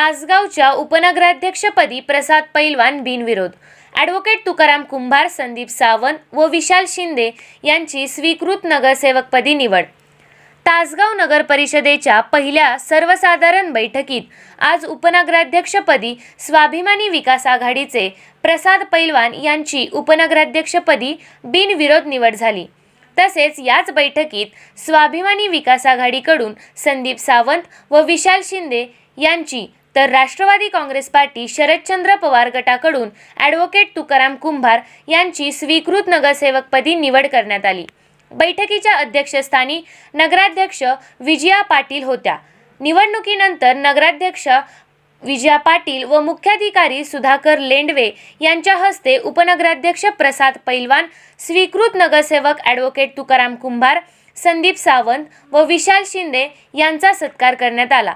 तासगावच्या उपनगराध्यक्षपदी प्रसाद पैलवान बिनविरोध. ॲडव्होकेट तुकाराम कुंभार संदीप सावंत व विशाल शिंदे यांची स्वीकृत नगरसेवकपदी निवड. तासगाव नगर परिषदेच्या पहिल्या सर्वसाधारण बैठकीत आज उपनगराध्यक्षपदी स्वाभिमानी विकास आघाडीचे प्रसाद पैलवान यांची उपनगराध्यक्षपदी बिनविरोध निवड झाली. तसेच याच बैठकीत स्वाभिमानी विकास आघाडीकडून संदीप सावंत व विशाल शिंदे यांची तर राष्ट्रवादी काँग्रेस पार्टी शरदचंद्र पवार गटाकडून ॲडव्होकेट तुकाराम कुंभार यांची स्वीकृत नगरसेवकपदी निवड करण्यात आली. बैठकीच्या अध्यक्षस्थानी नगराध्यक्ष विजया पाटील होत्या. निवडणुकीनंतर नगराध्यक्ष विजया पाटील व मुख्याधिकारी सुधाकर लेंडवे यांच्या हस्ते उपनगराध्यक्ष प्रसाद पैलवान स्वीकृत नगरसेवक ॲडव्होकेट तुकाराम कुंभार संदीप सावंत व विशाल शिंदे यांचा सत्कार करण्यात आला.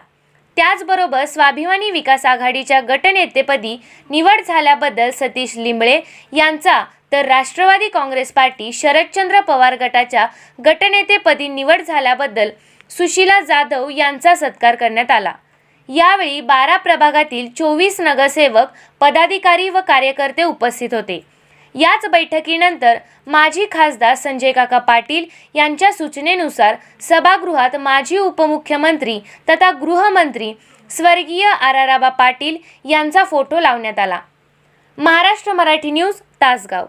त्याचबरोबर स्वाभिमानी विकास आघाडीच्या गटनेतेपदी निवड झाल्याबद्दल सतीश लिंबळे यांचा तर राष्ट्रवादी काँग्रेस पार्टी शरदचंद्र पवार गटाच्या गटनेतेपदी निवड झाल्याबद्दल सुशीला जाधव यांचा सत्कार करण्यात आला. यावेळी बारा प्रभागातील चोवीस नगरसेवक पदाधिकारी व कार्यकर्ते उपस्थित होते. याच बैठकीनंतर माजी खासदार संजय काका पाटील यांच्या सूचनेनुसार सभागृहात माजी उपमुख्यमंत्री तथा गृहमंत्री स्वर्गीय आराराबा पाटील यांचा फोटो लावण्यात आला. महाराष्ट्र मराठी न्यूज तासगाव.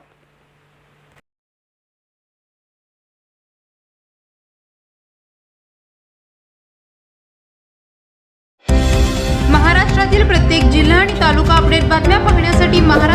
महाराष्ट्रातील प्रत्येक जिल्हा आणि तालुका अपडेट बातम्या पाहण्यासाठी महाराष्ट्र